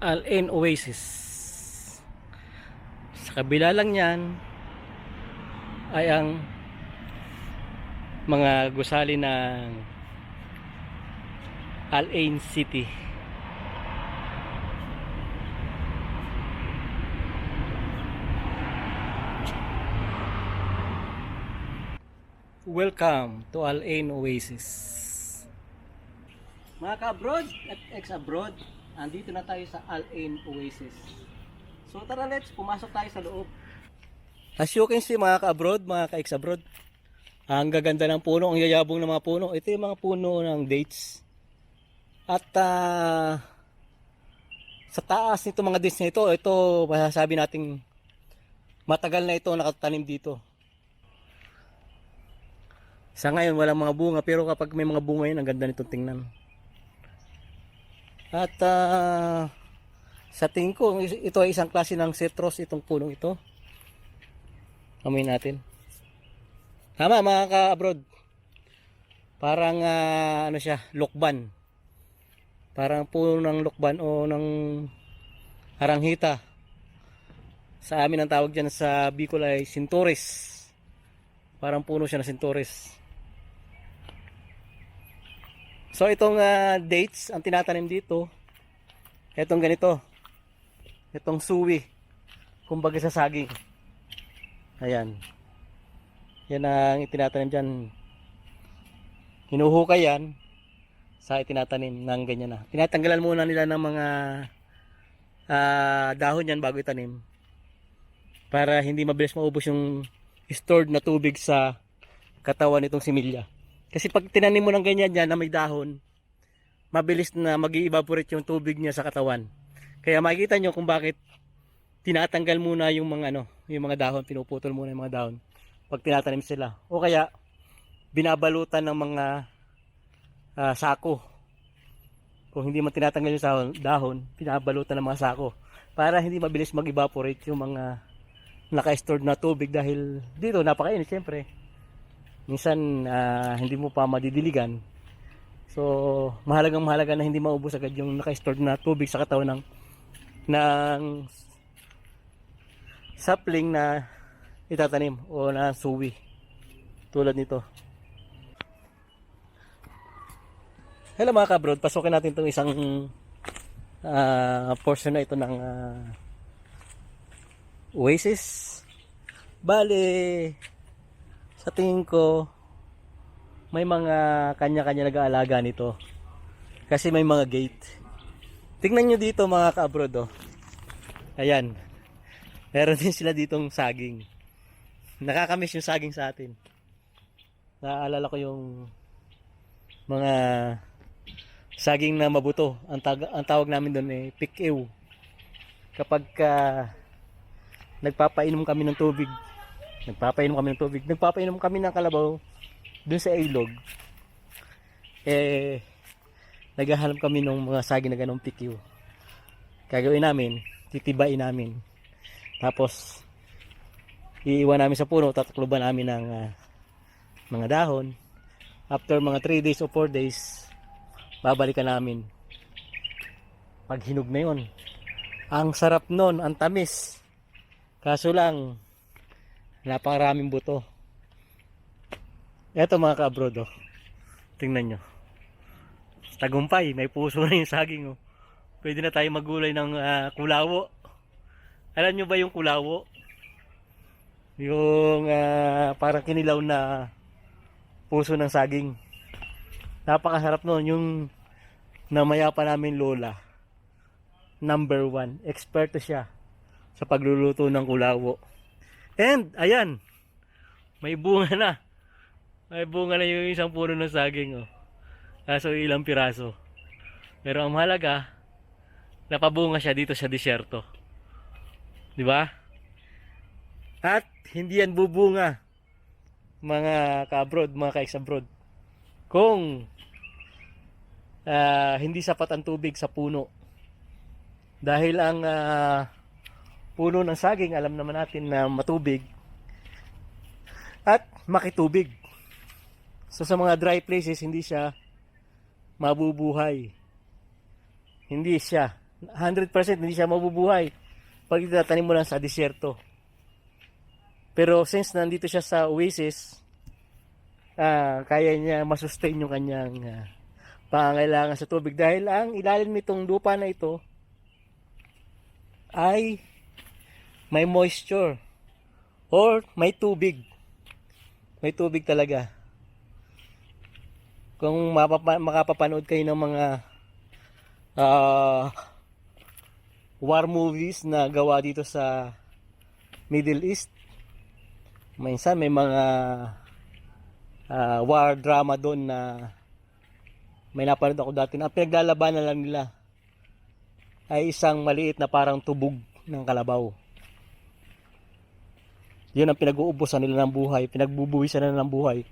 Al-Ain Oasis. Sa kabila lang yan ay ang mga gusali ng Al-Ain City. Welcome to Al-Ain Oasis. Mga ka-abroad at ex-abroad, andito na tayo sa Al-Ain Oasis. So tara let's, pumasok tayo sa loob. As you can see mga ka-abroad, mga ka-ex-abroad, ang gaganda ng puno, ang yayabong ng mga puno. Ito yung mga puno ng dates. At ah, sa taas nito mga dates na ito, ito masasabi nating matagal na ito nakatanim dito. Sa ngayon walang mga bunga pero kapag may mga bunga yun ang ganda nito tingnan. At ah, sa tingin ko ito ay isang klase ng citrus itong punong ito. Amoy natin. Tama mga ka-abroad. Parang ah, ano siya, lokban. Parang puno ng lokban o ng haranghita. Sa amin ang tawag dyan sa Bicol ay sintores. Parang puno siya ng sintores. So itong ah, dates ang tinatanim dito. Itong ganito. Itong suwi. Kumbaga sa saging. Ayan. Yan ang itinatanim dyan. Hinuhukay yan sa itinatanim ng ganyan na. Tinatanggalan muna nila ng mga ah, dahon yan bago itanim. Para hindi mabilis maubos yung stored na tubig sa katawan nitong similya. Kasi pag tinanim mo ng ganyan yan na may dahon, mabilis na mag evaporate yung tubig niya sa katawan. Kaya makikita nyo kung bakit tinatanggal muna yung mga ano, yung mga dahon, pinuputol muna yung mga dahon pag tinatanim sila. O kaya binabalutan ng mga ah, sako. Kung hindi man tinatanggal yung sahon, dahon, binabalutan ng mga sako para hindi mabilis mag-evaporate yung mga naka-stored na tubig dahil dito napakainit siyempre. Minsan ah, hindi mo pa madidiligan. So, mahalagang mahalaga na hindi maubos agad yung naka-stored na tubig sa katawan ng ng sapling na itatanim o na suwi tulad nito. Hello mga kabrod, pasukin natin itong isang ah, portion na ito ng ah, Oasis. Bale, sa tingin ko, may mga kanya-kanya nag-aalaga nito. Kasi may mga gate. Tingnan nyo dito mga ka-abroad oh. Ayan. Meron din sila ditong saging. Nakakamiss yung saging sa atin. Naaalala ko yung mga saging na mabuto. Ang, tag- ang tawag namin doon eh, pikiw. Kapag ka nagpapainom kami ng tubig, nagpapainom kami ng tubig, nagpapainom kami ng kalabaw doon sa ilog, eh, naghahanap kami ng mga saging na ganong pikiw. Gagawin namin, titibain namin. Tapos, iiwan namin sa puno, tatakluban namin ng ah, mga dahon. After mga 3 days o 4 days, babalikan namin. Pag hinog na yun. Ang sarap nun, ang tamis. Kaso lang, napakaraming buto. Eto mga ka-abroad oh. Tingnan nyo. Tagumpay, may puso na yung saging oh. Pwede na tayo magulay ng ah, kulawo. Alam nyo ba yung kulawo? Yung ah, parang kinilaw na puso ng saging. Napakasarap nun. Yung namaya pa namin lola. Number one. Eksperto siya sa pagluluto ng kulawo. And, ayan. May bunga na. May bunga na yung isang puno ng saging. Oh. Kaso ilang piraso. Pero ang mahalaga, napabunga siya dito sa disyerto. Di ba? At hindi yan bubunga mga ka-abroad, mga ka-ex-abroad. Kung ah, hindi sapat ang tubig sa puno. Dahil ang ah, puno ng saging, alam naman natin na matubig at makitubig. So sa mga dry places, hindi siya mabubuhay. Hindi siya 100% hindi siya mabubuhay pag itatanim mo lang sa disyerto. Pero since nandito siya sa oasis, ah, kaya niya masustain yung kanyang ah, pangangailangan sa tubig dahil ang ilalim nitong lupa na ito ay may moisture or may tubig. May tubig talaga. Kung mapapa- makapapanood kayo ng mga ah, war movies na gawa dito sa Middle East, minsan may mga ah, war drama doon na may napanood ako dati na pinaglalabanan lang nila ay isang maliit na parang tubog ng kalabaw. Yun ang pinag-uubusan nila ng buhay, pinagbubuwisan nila ng buhay.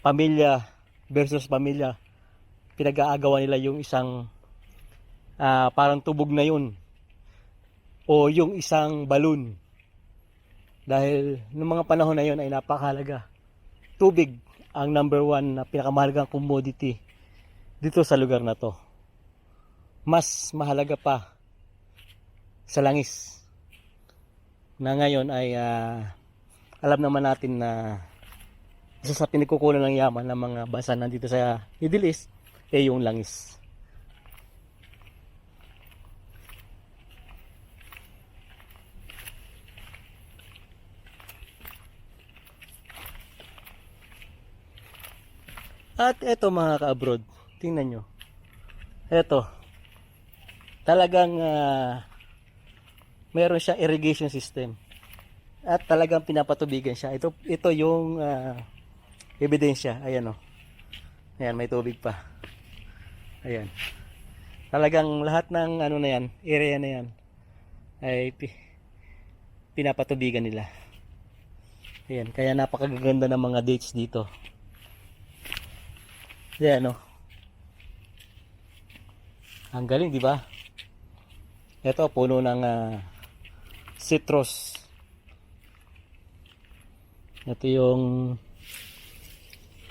Pamilya versus pamilya. Pinag-aagawan nila yung isang ah, parang tubog na yun. O yung isang balloon. Dahil noong mga panahon na yun ay napakahalaga. Tubig ang number one na pinakamahalagang commodity dito sa lugar na to. Mas mahalaga pa sa langis na ngayon ay ah, alam naman natin na isa sa pinagkukunan ng yaman ng mga bansa nandito sa Middle East ay yung langis. At eto mga ka-abroad, tingnan nyo. Eto, talagang ah, meron siyang irrigation system. At talagang pinapatubigan siya. Ito, ito yung ah, ebidensya. Ayan o. Ayan, may tubig pa. Ayan. Talagang lahat ng ano na yan, area na yan, ay pi- pinapatubigan nila. Ayan, kaya napakaganda ng mga dates dito. Ayan o. Ang galing, di ba? Ito, puno ng ah, citrus. Ito yung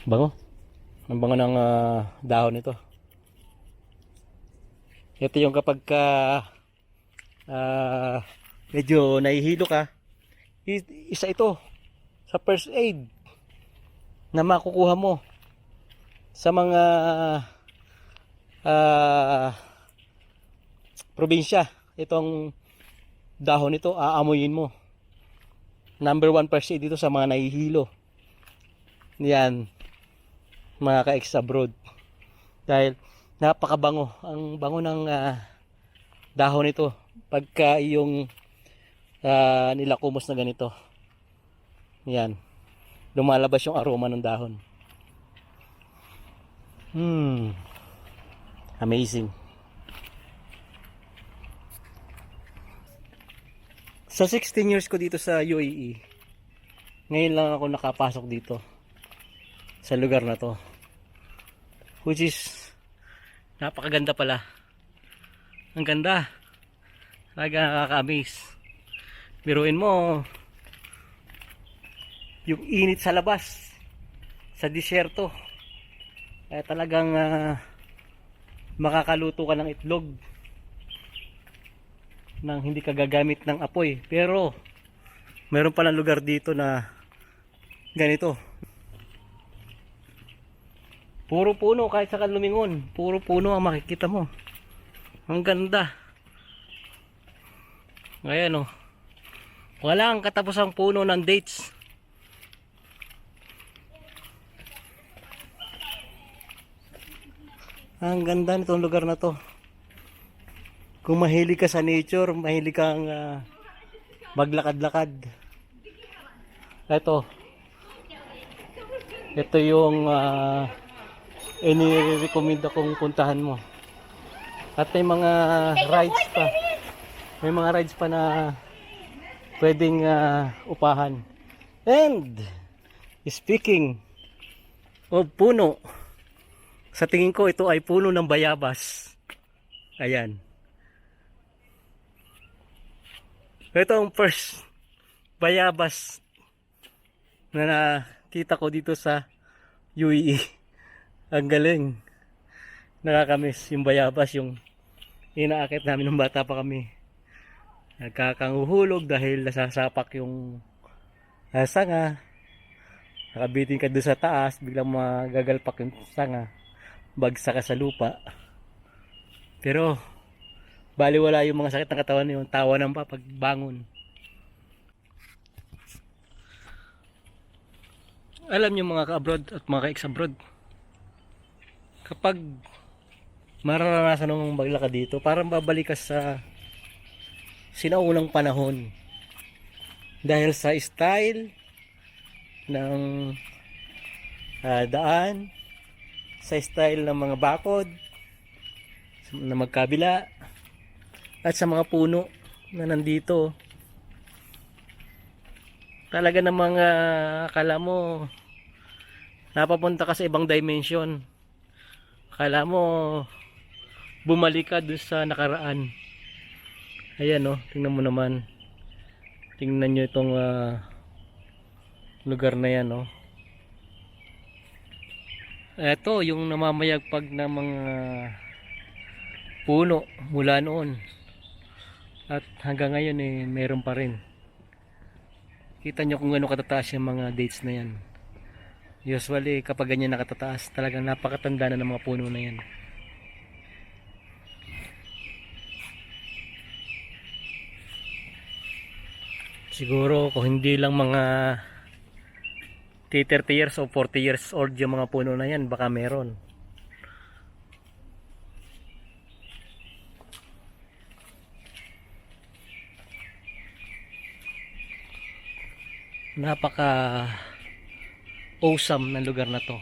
bango. Ang bango ng ah, dahon nito. Ito yung kapag ka ah, medyo nahihilo ka, isa ito sa first aid na makukuha mo sa mga ah, probinsya. Itong dahon nito, aamuyin mo. Number one first aid dito sa mga nahihilo. Yan, mga ka-ex abroad. Dahil napakabango. Ang bango ng ah, dahon nito. Pagka yung ah, nilakumos na ganito. Yan. Lumalabas yung aroma ng dahon. Hmm. Amazing. Sa 16 years ko dito sa UAE, ngayon lang ako nakapasok dito sa lugar na to. Which is napakaganda pala. Ang ganda. Talaga nakaka-amaze. Biruin mo yung init sa labas sa disyerto. Kaya talagang ah, makakaluto ka ng itlog nang hindi ka gagamit ng apoy. Pero meron palang lugar dito na ganito. Puro puno kahit sa lumingon. Puro puno ang makikita mo. Ang ganda. Ayan o. Wala ang katapusang puno ng dates. Ang ganda nitong lugar na to. Kung mahilig ka sa nature, mahilig kang ah, maglakad-lakad. Ito. Ito yung uh, ini-recommend akong puntahan mo. At may mga rides pa. May mga rides pa na pwedeng ah, upahan. And speaking of puno, sa tingin ko ito ay puno ng bayabas. Ayan. Ito ang first bayabas na nakita ko dito sa UAE. Ang galing. Nakakamiss yung bayabas, yung inaakit namin nung bata pa kami. Nagkakanguhulog dahil nasasapak yung ah, sanga. Nakabitin ka doon sa taas, biglang magagalpak yung sanga. Bagsak ka sa lupa. Pero, baliwala yung mga sakit ng katawan yung tawa ng pa pag bangon. Alam niyo mga ka-abroad at mga ka-ex-abroad, kapag mararanasan mong maglakad dito, parang babalik ka sa sinaunang panahon. Dahil sa style ng ah, daan, sa style ng mga bakod, na magkabila, at sa mga puno na nandito. Talaga namang uh, akala mo napapunta ka sa ibang dimension. Akala mo bumalik ka dun sa nakaraan. Ayan no, tingnan mo naman. Tingnan nyo itong ah, lugar na yan no. Ito yung namamayagpag na mga puno mula noon. At hanggang ngayon eh meron pa rin. Kita nyo kung gaano katataas yung mga dates na yan. Usually kapag ganyan nakatataas, talagang napakatanda na ng mga puno na yan. Siguro kung hindi lang mga 30 years o 40 years old yung mga puno na yan, baka meron. Napaka awesome ng lugar na to.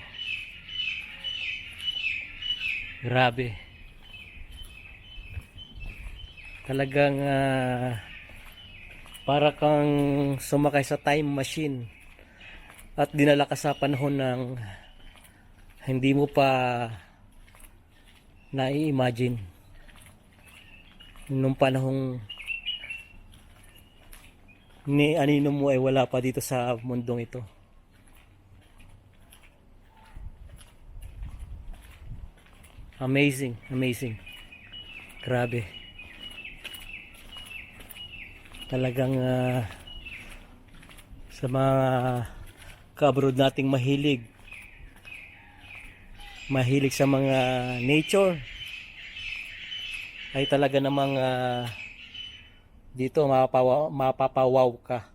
Grabe. Talagang ah, para kang sumakay sa time machine at dinala ka sa panahon ng hindi mo pa nai-imagine nung panahong ni anino mo ay wala pa dito sa mundong ito. Amazing amazing. Grabe. Talagang ah, sa mga ka-abroad nating mahilig mahilig sa mga nature ay talaga namang ah, dito mapapawaw, ka.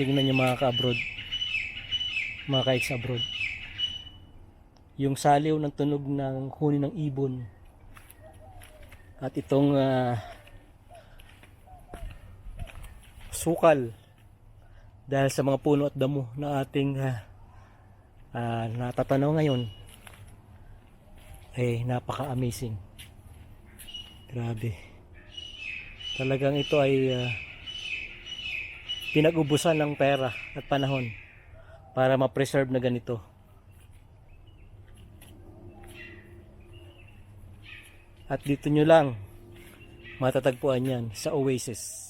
Tingnan nyo mga ka-abroad. Mga ka abroad. Yung saliw ng tunog ng huni ng ibon. At itong ah, sukal. Dahil sa mga puno at damo na ating ah, ah, natatanaw ngayon ay napaka-amazing. Grabe. Talagang ito ay ah, pinag-ubusan ng pera at panahon para ma-preserve na ganito. At dito nyo lang matatagpuan yan sa Oasis.